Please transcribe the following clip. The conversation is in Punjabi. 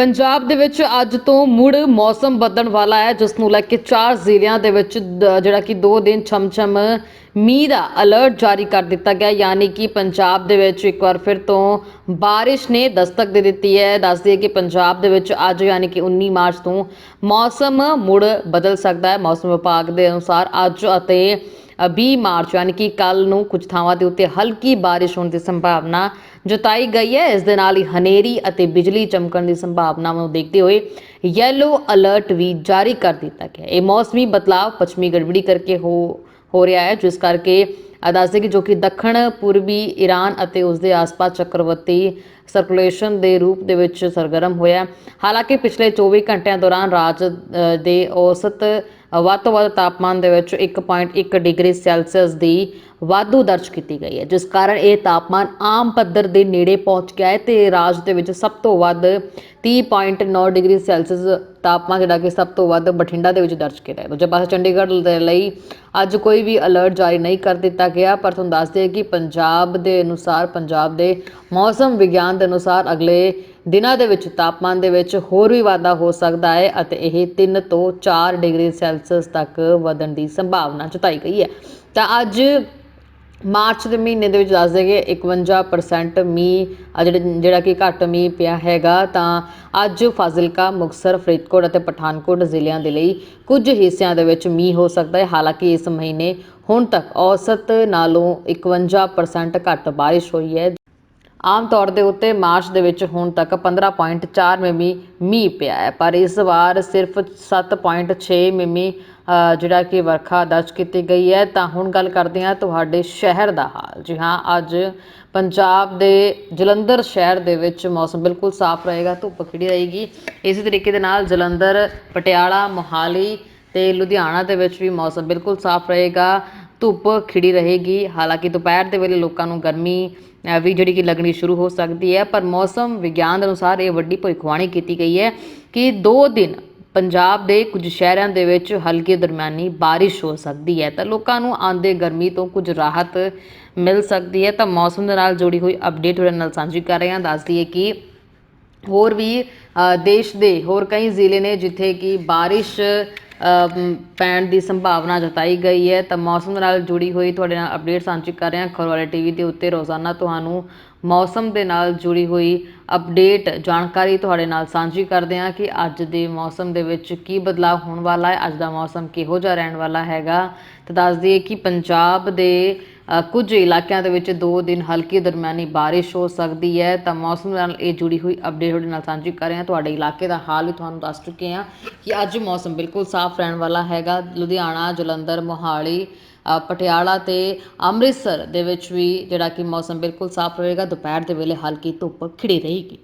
ਪੰਜਾਬ ਦੇ ਵਿੱਚ ਅੱਜ ਤੋਂ ਮੁੜ ਮੌਸਮ ਬਦਲਣ ਵਾਲਾ ਹੈ, ਜਿਸ ਨੂੰ ਲੈ ਕੇ ਚਾਰ ਜ਼ਿਲ੍ਹਿਆਂ ਦੇ ਵਿੱਚ ਦ- ਜਿਹੜਾ ਕਿ 2 ਦਿਨ ਛਮਛਮ ਮੀਂਹ ਦਾ ਅਲਰਟ ਜਾਰੀ ਕਰ ਦਿੱਤਾ ਗਿਆ। ਯਾਨੀ ਕਿ ਪੰਜਾਬ ਦੇ ਵਿੱਚ ਇੱਕ ਵਾਰ ਫਿਰ ਤੋਂ ਬਾਰਿਸ਼ ਨੇ ਦਸਤਕ ਦੇ ਦਿੱਤੀ ਹੈ। ਦੱਸਦੀ ਹੈ ਕਿ ਪੰਜਾਬ ਦੇ ਵਿੱਚ ਅੱਜ ਯਾਨੀ ਕਿ 19 ਮਾਰਚ ਤੋਂ ਮੌਸਮ ਮੁੜ ਬਦਲ ਸਕਦਾ ਹੈ। ਮੌਸਮ ਵਿਭਾਗ ਦੇ ਅਨੁਸਾਰ ਅੱਜ ਅਤੇ 20 ਮਾਰਚ, ਯਾਨੀ ਕਿ ਕੱਲ ਨੂੰ ਕੁਝ ਥਾਵਾਂ ਦੇ ਉੱਤੇ ਹਲਕੀ ਬਾਰਿਸ਼ ਹੋਣ ਦੀ ਸੰਭਾਵਨਾ ਜਤਾਈ ਗਈ ਹੈ ਇਸ ਦੇ ਨਾਲ ਹੀ ਹਨੇਰੀ ਅਤੇ ਬਿਜਲੀ ਚਮਕਣ ਦੀ ਸੰਭਾਵਨਾ ਨੂੰ ਦੇਖਦੇ ਹੋਏ ਯੈਲੋ ਅਲਰਟ ਵੀ ਜਾਰੀ ਕਰ ਦਿੱਤਾ ਗਿਆ ਹੈ। ਇਹ ਮੌਸਮੀ ਬਦਲਾਅ ਪੱਛਮੀ ਗੜਬੜੀ ਕਰਕੇ ਹੋ ਹੋ ਰਿਹਾ ਹੈ, ਜਿਸ ਕਰਕੇ ਦੱਸਦੇ ਕਿ ਜੋ ਕਿ ਦੱਖਣ, ਪੂਰਬੀ ਈਰਾਨ ਅਤੇ ਉਸ ਦੇ ਆਸ-ਪਾਸ ਚੱਕਰਵਰਤੀ ਸਰਕੂਲੇਸ਼ਨ ਦੇ ਰੂਪ ਦੇ ਵਿੱਚ ਸਰਗਰਮ ਹੋਇਆ ਹਾਲਾਂਕਿ ਪਿਛਲੇ 24 ਘੰਟਿਆਂ ਦੌਰਾਨ ਰਾਜ ਦੇ ਔਸਤ ਵੱਧ ਤੋਂ ਵੱਧ ਤਾਪਮਾਨ ਦੇ ਵਿੱਚ 1.1 ਡਿਗਰੀ ਸੈਲਸੀਅਸ ਦੀ ਵਾਧੂ ਦਰਜ ਕੀਤੀ ਗਈ ਹੈ, ਜਿਸ ਕਾਰਨ ਇਹ ਤਾਪਮਾਨ ਆਮ ਪੱਧਰ ਦੇ ਨੇੜੇ ਪਹੁੰਚ ਗਿਆ ਹੈ ਤੇ ਰਾਜ ਦੇ ਵਿੱਚ ਸਭ ਤੋਂ ਵੱਧ 30.9 ਡਿਗਰੀ ਸੈਲਸੀਅਸ ਤਾਪਮਾਨ ਜਿਹੜਾ ਕਿ ਸਭ ਤੋਂ ਵੱਧ ਬਠਿੰਡਾ ਦੇ ਵਿੱਚ ਦਰਜ ਕੀਤਾ ਹੈ ਦੂਜੇ ਪਾਸੇ ਚੰਡੀਗੜ੍ਹ ਦੇ ਲਈ ਅੱਜ ਕੋਈ ਵੀ ਅਲਰਟ ਜਾਰੀ ਨਹੀਂ ਕਰ ਦਿੱਤਾ ਗਿਆ, ਪਰ ਤੁਹਾਨੂੰ ਦੱਸ ਦਈਏ ਕਿ ਪੰਜਾਬ ਦੇ ਅਨੁਸਾਰ, ਪੰਜਾਬ ਦੇ ਮੌਸਮ ਵਿਗਿਆਨ ਦੇ ਅਨੁਸਾਰ ਅਗਲੇ ਦਿਨਾਂ ਦੇ ਵਿੱਚ ਤਾਪਮਾਨ ਦੇ ਵਿੱਚ ਹੋਰ ਵੀ ਵਾਧਾ ਹੋ ਸਕਦਾ ਹੈ ਅਤੇ ਇਹ 3 ਤੋਂ 4 ਡਿਗਰੀ ਸੈਲਸੀਅਸ ਤੱਕ ਵਧਣ ਦੀ ਸੰਭਾਵਨਾ ਜਤਾਈ ਗਈ ਹੈ। ਤਾਂ ਅੱਜ ਮਾਰਚ ਦੇ ਮਹੀਨੇ ਦੇ ਵਿੱਚ ਦੱਸ ਦੇਗੇ 51% ਮੀਂਹ, ਆ ਜਿਹੜੇ, ਜਿਹੜਾ ਕਿ ਘੱਟ ਮੀਂਹ ਪਿਆ ਹੈਗਾ, ਤਾਂ ਅੱਜ ਫਾਜ਼ਿਲਕਾ ਮੁਕਸਰ ਫਰੀਦਕੋਟ ਅਤੇ ਪਠਾਨਕੋਟ ਜ਼ਿਲ੍ਹਿਆਂ ਦੇ ਲਈ ਕੁਝ ਹਿੱਸਿਆਂ ਦੇ ਵਿੱਚ ਮੀਂਹ ਹੋ ਸਕਦਾ ਹੈ। ਹਾਲਾਂਕਿ ਇਸ ਮਹੀਨੇ ਹੁਣ ਤੱਕ ਔਸਤ ਨਾਲੋਂ 51% ਘੱਟ ਬਾਰਿਸ਼ ਹੋਈ ਹੈ। ਆਮ ਤੌਰ ਦੇ ਉੱਤੇ ਮਾਰਚ ਦੇ ਵਿੱਚ ਹੁਣ ਤੱਕ 15.4 ਮਿਮੀ ਮੀਂਹ ਪਿਆ ਹੈ, ਪਰ ਇਸ ਵਾਰ ਸਿਰਫ 7.6 ਮਿਮੀ ਜਿਹੜਾ ਕਿ ਵਰਖਾ ਦਰਜ ਕੀਤੀ ਗਈ ਹੈ, ਤਾਂ ਹੁਣ ਗੱਲ ਕਰਦੇ ਹਾਂ ਤੁਹਾਡੇ ਸ਼ਹਿਰ ਦਾ ਹਾਲ। ਜੀ ਹਾਂ, ਅੱਜ ਪੰਜਾਬ ਦੇ ਜਲੰਧਰ ਸ਼ਹਿਰ ਦੇ ਵਿੱਚ ਮੌਸਮ ਬਿਲਕੁਲ ਸਾਫ਼ ਰਹੇਗਾ, ਧੁੱਪ ਖਿੜੀ ਰਹੇਗੀ। ਇਸੇ ਤਰੀਕੇ ਦੇ ਨਾਲ ਜਲੰਧਰ, ਪਟਿਆਲਾ, ਮੋਹਾਲੀ ਤੇ ਲੁਧਿਆਣਾ ਦੇ ਵਿੱਚ ਵੀ ਮੌਸਮ ਬਿਲਕੁਲ ਸਾਫ਼ ਰਹੇਗਾ, ਧੁੱਪ ਖਿੜੀ ਰਹੇਗੀ। ਹਾਲਾਂਕਿ ਦੁਪਹਿਰ ਦੇ ਵੇਲੇ ਲੋਕਾਂ ਨੂੰ ਗਰਮੀ ਵੀ ਜਿਹੜੀ ਕਿ ਲੱਗਣੀ ਸ਼ੁਰੂ ਹੋ ਸਕਦੀ ਹੈ, ਪਰ ਮੌਸਮ ਵਿਗਿਆਨ ਦੇ ਅਨੁਸਾਰ ਇਹ ਵੱਡੀ ਭਵਿੱਖਬਾਣੀ ਕੀਤੀ ਗਈ ਹੈ ਕਿ 2 ਦਿਨ ਪੰਜਾਬ ਦੇ ਕੁਝ ਸ਼ਹਿਰਾਂ ਦੇ ਵਿੱਚ ਹਲਕੀ ਦਰਮਿਆਨੀ ਬਾਰਿਸ਼ ਹੋ ਸਕਦੀ ਹੈ ਤਾਂ ਲੋਕਾਂ ਨੂੰ ਆਂਦੇ ਗਰਮੀ ਤੋਂ ਕੁਝ ਰਾਹਤ ਮਿਲ ਸਕਦੀ ਹੈ ਤਾਂ ਮੌਸਮ ਦੇ ਨਾਲ ਜੁੜੀ ਹੋਈ ਅਪਡੇਟ ਤੁਹਾਡੇ ਨਾਲ ਸਾਂਝੀ ਕਰ ਰਹੇ ਹਾਂ। ਦੱਸ ਦਈਏ ਕਿ ਹੋਰ ਵੀ ਦੇਸ਼ ਦੇ ਹੋਰ ਕਈ ਜ਼ਿਲ੍ਹੇ ਨੇ ਜਿੱਥੇ ਕਿ ਬਾਰਿਸ਼ ਪੈਣ ਦੀ ਸੰਭਾਵਨਾ ਜਤਾਈ ਗਈ ਹੈ। ਤਾਂ ਮੌਸਮ ਨਾਲ ਜੁੜੀ ਹੋਈ ਤੁਹਾਡੇ ਨਾਲ ਅਪਡੇਟ ਸਾਂਝੀ ਕਰ ਰਹੇ ਹਾਂ। ਖਬਰ ਵਾਲੇ ਟੀਵੀ ਦੇ ਉੱਤੇ ਰੋਜ਼ਾਨਾ ਤੁਹਾਨੂੰ ਮੌਸਮ ਦੇ ਨਾਲ ਜੁੜੀ ਹੋਈ ਅਪਡੇਟ ਜਾਣਕਾਰੀ ਤੁਹਾਡੇ ਨਾਲ ਸਾਂਝੀ ਕਰਦੇ ਹਾਂ ਕਿ ਅੱਜ ਦੇ ਮੌਸਮ ਦੇ ਵਿੱਚ ਕੀ ਬਦਲਾਅ ਹੋਣ ਵਾਲਾ ਹੈ। ਅੱਜ ਦਾ ਮੌਸਮ ਕਿਹੋ ਜਿਹਾ ਰਹਿਣ ਵਾਲਾ ਹੈਗਾ? ਤਾਂ ਦੱਸ ਦਈਏ ਕਿ ਪੰਜਾਬ ਦੇ ਕੁਝ ਇਲਾਕਿਆਂ ਦੇ ਵਿੱਚ 2 ਦਿਨ ਹਲਕੀ ਦਰਮਿਆਨੀ ਬਾਰਿਸ਼ ਹੋ ਸਕਦੀ ਹੈ। ਤਾਂ ਮੌਸਮ ਨਾਲ ਇਹ ਜੁੜੀ ਹੋਈ ਅਪਡੇਟ ਤੁਹਾਡੇ ਨਾਲ ਸਾਂਝੀ ਕਰ ਰਹੇ ਹਾਂ। ਤੁਹਾਡੇ ਇਲਾਕੇ ਦਾ ਹਾਲ ਵੀ ਤੁਹਾਨੂੰ ਦੱਸ ਚੁੱਕੇ ਹਾਂ ਕਿ ਅੱਜ ਮੌਸਮ ਬਿਲਕੁਲ ਸਾਫ਼ ਰਹਿਣ ਵਾਲਾ ਹੈਗਾ। ਲੁਧਿਆਣਾ, ਜਲੰਧਰ, ਮੋਹਾਲੀ ਪਟਿਆਲਾ ਤੇ ਅੰਮ੍ਰਿਤਸਰ ਦੇ ਵਿੱਚ ਵੀ ਜਿਹੜਾ ਕਿ ਮੌਸਮ ਬਿਲਕੁਲ ਸਾਫ਼ ਰਹੇਗਾ। ਦੁਪਹਿਰ ਦੇ ਵੇਲੇ ਹਲਕੀ ਧੁੱਪ ਖਿੜੀ ਰਹੇਗੀ।